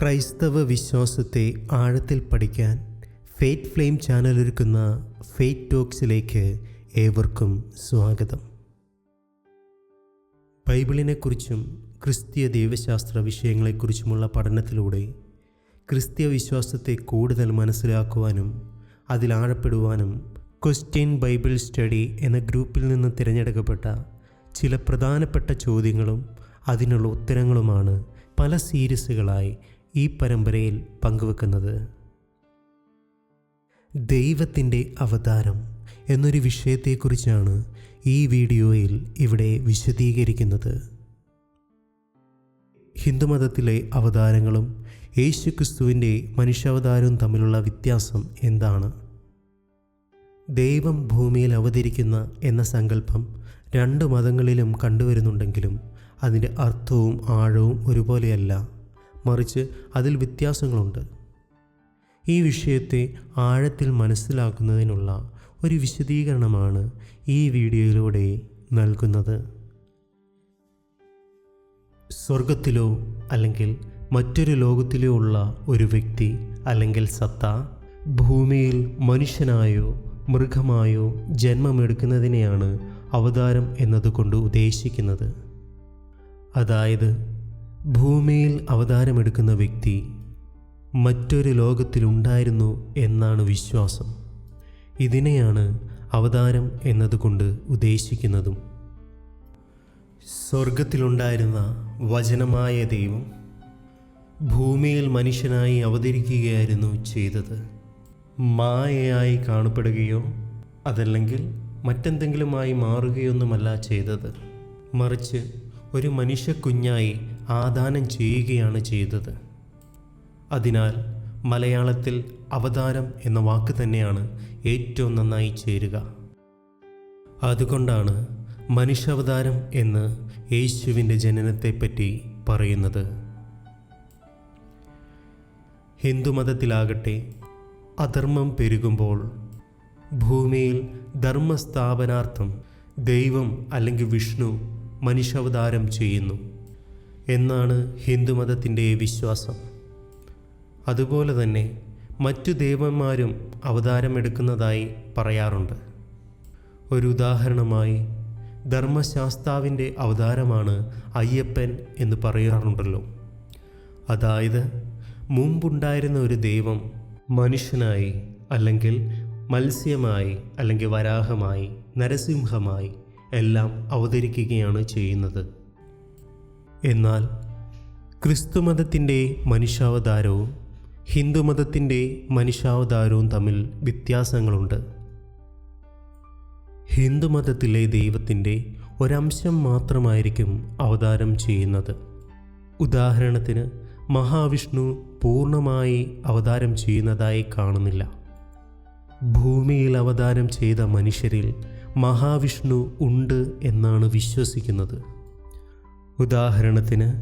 ക്രൈസ്തവ വിശ്വാസത്തെ ആഴത്തിൽ പഠിക്കാൻ ഫേറ്റ് ഫ്ലെയിം ചാനൽ ഒരുക്കുന്ന ഫേറ്റ് ടോക്സിലേക്ക് ഏവർക്കും സ്വാഗതം. ബൈബിളിനെക്കുറിച്ചും ക്രിസ്തീയ ദൈവശാസ്ത്ര വിഷയങ്ങളെക്കുറിച്ചുമുള്ള പഠനത്തിലൂടെ ക്രിസ്തീയ വിശ്വാസത്തെ കൂടുതൽ മനസ്സിലാക്കുവാനും അതിലാഴപ്പെടുവാനും ക്വസ്റ്റ്യൻ ബൈബിൾ സ്റ്റഡി എന്ന ഗ്രൂപ്പിൽ നിന്ന് തിരഞ്ഞെടുക്കപ്പെട്ട ചില പ്രധാനപ്പെട്ട ചോദ്യങ്ങളും അതിനുള്ള ഉത്തരങ്ങളുമാണ് പല സീരീസുകളായി ഈ പരമ്പരയിൽ പങ്കുവെക്കുന്നത്? ദൈവത്തിന്റെ അവതാരം എന്നൊരു വിഷയത്തെക്കുറിച്ചാണ് ഈ വീഡിയോയിൽ ഇവിടെ വിശദീകരിക്കുന്നത്. ഹിന്ദുമതത്തിലെ അവതാരങ്ങളും യേശുക്രിസ്തുവിന്റെ മനുഷ്യാവതാരവും തമ്മിലുള്ള വ്യത്യാസം എന്താണ്? ദൈവം ഭൂമിയിൽ അവതരിക്കുന്ന എന്ന സങ്കല്പം രണ്ട് മതങ്ങളിലും കണ്ടുവരുന്നുണ്ടെങ്കിലും അതിന്റെ അർത്ഥവും ആഴവും ഒരുപോലെയല്ല. മറിച്ച് അതിൽ വ്യത്യാസങ്ങളുണ്ട്. ഈ വിഷയത്തെ ആഴത്തിൽ മനസ്സിലാക്കുന്നതിനുള്ള ഒരു വിശദീകരണമാണ് ഈ വീഡിയോയിലൂടെ നൽകുന്നത്. സ്വർഗത്തിലോ അല്ലെങ്കിൽ മറ്റൊരു ലോകത്തിലോ ഉള്ള ഒരു വ്യക്തി അല്ലെങ്കിൽ സത്ത ഭൂമിയിൽ മനുഷ്യനായോ മൃഗമായോ ജന്മമെടുക്കുന്നതിനെയാണ് അവതാരം എന്നതുകൊണ്ട് ഉദ്ദേശിക്കുന്നത്. അതായത് ഭൂമിയിൽ അവതാരമെടുക്കുന്ന വ്യക്തി മറ്റൊരു ലോകത്തിലുണ്ടായിരുന്നു എന്നാണ് വിശ്വാസം. ഇതിനെയാണ് അവതാരം എന്നതുകൊണ്ട് ഉദ്ദേശിക്കുന്നതും. സ്വർഗത്തിലുണ്ടായിരുന്ന വചനമായ ദൈവം ഭൂമിയിൽ മനുഷ്യനായി അവതരിക്കുകയായിരുന്നു ചെയ്തത്. മായയായി കാണപ്പെടുകയോ അതല്ലെങ്കിൽ മറ്റെന്തെങ്കിലുമായി മാറുകയൊന്നുമല്ല ചെയ്തത്. മറിച്ച് ഒരു മനുഷ്യ കുഞ്ഞായി ആദാനം ചെയ്യുകയാണ് ചെയ്തത്. അതിനാൽ മലയാളത്തിൽ അവതാരം എന്ന വാക്ക് തന്നെയാണ് ഏറ്റവും നന്നായി ചേരുക. അതുകൊണ്ടാണ് മനുഷ്യാവതാരം എന്ന് യേശുവിന്റെ ജനനത്തെപ്പറ്റി പറയുന്നത്. ഹിന്ദുമതത്തിലാകട്ടെ അധർമ്മം പെരുകുമ്പോൾ ഭൂമിയിൽ ധർമ്മസ്ഥാപനാർത്ഥം ദൈവം അല്ലെങ്കിൽ വിഷ്ണു മനുഷ്യാവതാരം ചെയ്യുന്നു. എന്നാണ് ഹിന്ദുമതത്തിന്റെ വിശ്വാസം. അതുപോലെ തന്നെ മറ്റു ദേവന്മാരും അവതാരമെടുക്കുന്നതായി പറയാറുണ്ട്. ഒരു ഉദാഹരണമായി ധർമ്മശാസ്താവിന്റെ അവതാരമാണ് അയ്യപ്പൻ എന്ന് പറയാറുണ്ടല്ലോ. അതായത് മുമ്പുണ്ടായിരുന്ന ഒരു ദൈവം മനുഷ്യനായി അല്ലെങ്കിൽ മത്സ്യമായി അല്ലെങ്കിൽ വരാഹമായി നരസിംഹമായി എല്ലാം അവതരിക്കുകയാണ് ചെയ്യുന്നത്. എന്നാൽ ക്രിസ്തുമതത്തിന്റെ മനുഷ്യാവതാരവും ഹിന്ദുമതത്തിന്റെ മനുഷ്യാവതാരവും തമ്മിൽ വ്യത്യാസങ്ങളുണ്ട്. ഹിന്ദുമതത്തിലെ ദൈവത്തിന്റെ ഒരംശം മാത്രമായിരിക്കും അവതാരം ചെയ്യുന്നത്. ഉദാഹരണത്തിന് മഹാവിഷ്ണു പൂർണമായി അവതാരം ചെയ്യുന്നതായി കാണുന്നില്ല. ഭൂമിയിൽ അവതാരം ചെയ്ത മനുഷ്യരിൽ മഹാവിഷ്ണു ഉണ്ട് എന്നാണ് വിശ്വസിക്കുന്നത്. ഉദാഹരണത്തിന്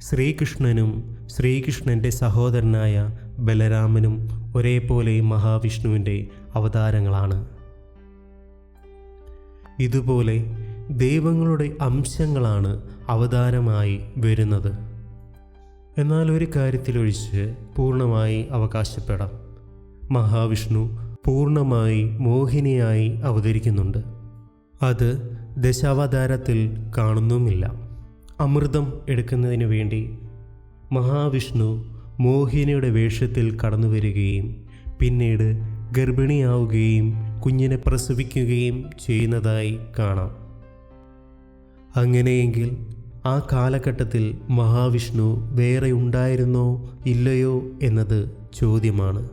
ശ്രീകൃഷ്ണനും ശ്രീകൃഷ്ണന്റെ സഹോദരനായ ബലരാമനും ഒരേപോലെ മഹാവിഷ്ണുവിന്റെ അവതാരങ്ങളാണ്. ഇതുപോലെ ദൈവങ്ങളുടെ അംശങ്ങളാണ് അവതാരമായി വരുന്നത്. എന്നാൽ ഒരു കാര്യത്തിലൊഴിച്ച് പൂർണമായി അവകാശപ്പെടാം. മഹാവിഷ്ണു പൂർണമായി മോഹിനിയായി അവതരിക്കുന്നുണ്ട്. അത് ദശാവതാരത്തിൽ കാണുന്നുമില്ല. അമൃതം എടുക്കുന്നതിന് വേണ്ടി മഹാവിഷ്ണു മോഹിനിയുടെ വേഷത്തിൽ കടന്നു വരികയും പിന്നീട് ഗർഭിണിയാവുകയും കുഞ്ഞിനെ പ്രസവിക്കുകയും ചെയ്യുന്നതായി കാണാം. അങ്ങനെയെങ്കിൽ ആ കാലഘട്ടത്തിൽ മഹാവിഷ്ണു വേറെ ഉണ്ടായിരുന്നോ ഇല്ലയോ എന്നത് ചോദ്യമാണ്.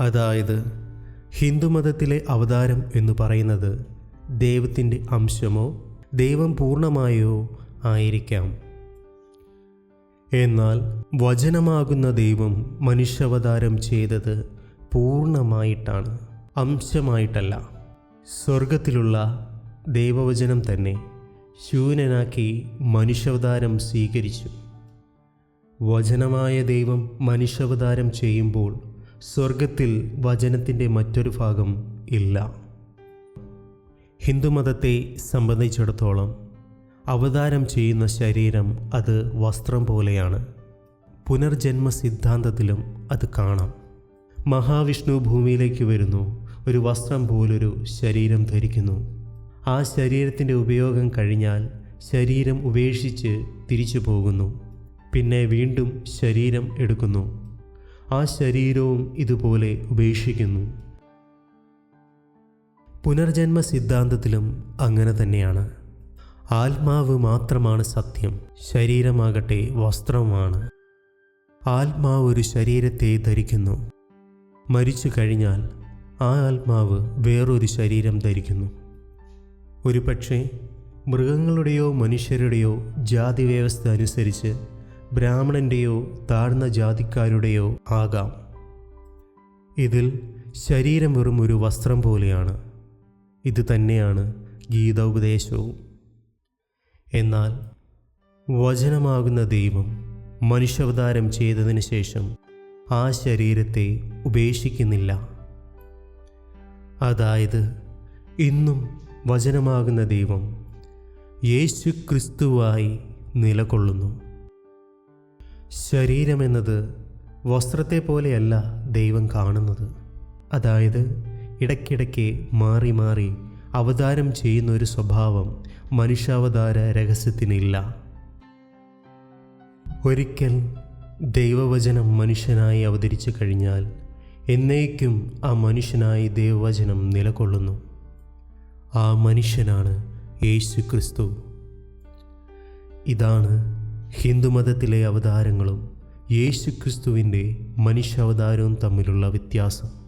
അതായത് ഹിന്ദുമതത്തിലെ അവതാരം എന്ന് പറയുന്നത് ദൈവത്തിന്റെ അംശമോ ദൈവം പൂർണമായോ ആയിരിക്കാം. എന്നാൽ വചനമാകുന്ന ദൈവം മനുഷ്യാവതാരം ചെയ്തത് പൂർണമായിട്ടാണ് അംശമായിട്ടല്ല. സ്വർഗത്തിലുള്ള ദൈവവചനം തന്നെ ശൂന്യനാക്കി മനുഷ്യാവതാരം സ്വീകരിച്ചു. വചനമായ ദൈവം മനുഷ്യാവതാരം ചെയ്യുമ്പോൾ സ്വർഗത്തിൽ വചനത്തിന്റെ മറ്റൊരു ഭാഗം ഇല്ല. ഹിന്ദുമതത്തെ സംബന്ധിച്ചിടത്തോളം അവതാരം ചെയ്യുന്ന ശരീരം അത് വസ്ത്രം പോലെയാണ്. പുനർജന്മ സിദ്ധാന്തത്തിലും അത് കാണാം. മഹാവിഷ്ണു ഭൂമിയിലേക്ക് വരുന്നു ഒരു വസ്ത്രം പോലൊരു ശരീരം ധരിക്കുന്നു. ആ ശരീരത്തിന്റെ ഉപയോഗം കഴിഞ്ഞാൽ ശരീരം ഉപേക്ഷിച്ച് തിരിച്ചു പോകുന്നു. പിന്നെ വീണ്ടും ശരീരം എടുക്കുന്നു. ആ ശരീരവും ഇതുപോലെ ഉപേക്ഷിക്കുന്നു. പുനർജന്മ സിദ്ധാന്തത്തിലും അങ്ങനെ തന്നെയാണ്. ആത്മാവ് മാത്രമാണ് സത്യം ശരീരമാകട്ടെ വസ്ത്രമാണ് ആത്മാവ് ഒരു ശരീരത്തെ ധരിക്കുന്നു. മരിച്ചു കഴിഞ്ഞാൽ ആ ആത്മാവ് വേറൊരു ശരീരം ധരിക്കുന്നു. ഒരു പക്ഷേ മൃഗങ്ങളുടെയോ മനുഷ്യരുടെയോ ജാതി വ്യവസ്ഥ അനുസരിച്ച് ബ്രാഹ്മണന്റെയോ താഴ്ന്ന ജാതിക്കാരുടെയോ ആകാം. ഇതിൽ ശരീരം വെറും ഒരു വസ്ത്രം പോലെയാണ്. ഇത് തന്നെയാണ് ഗീത ഉപദേശവും എന്നാൽ വചനമാകുന്ന ദൈവം മനുഷ്യാവതാരം ചെയ്തതിന് ശേഷം ആ ശരീരത്തെ ഉപേക്ഷിക്കുന്നില്ല. അതായത് ഇന്നും വചനമാകുന്ന ദൈവം യേശു ക്രിസ്തുവായി നിലകൊള്ളുന്നു. ശരീരമെന്നത് വസ്ത്രത്തെ പോലെയല്ല ദൈവം കാണുന്നത്. അതായത് ഇടയ്ക്കിടയ്ക്ക് മാറി മാറി അവതാരം ചെയ്യുന്ന ഒരു സ്വഭാവം മനുഷ്യാവതാര രഹസ്യത്തിനില്ല. ഒരിക്കൽ ദൈവവചനം മനുഷ്യനായി അവതരിച്ചു കഴിഞ്ഞാൽ എന്നേക്കും ആ മനുഷ്യനായി ദൈവവചനം നിലകൊള്ളുന്നു. ആ മനുഷ്യനാണ് യേശു ക്രിസ്തു. ഇതാണ് ഹിന്ദുമതത്തിലെ അവതാരങ്ങളും യേശു ക്രിസ്തുവിന്റെ മനുഷ്യാവതാരവും തമ്മിലുള്ള വ്യത്യാസം.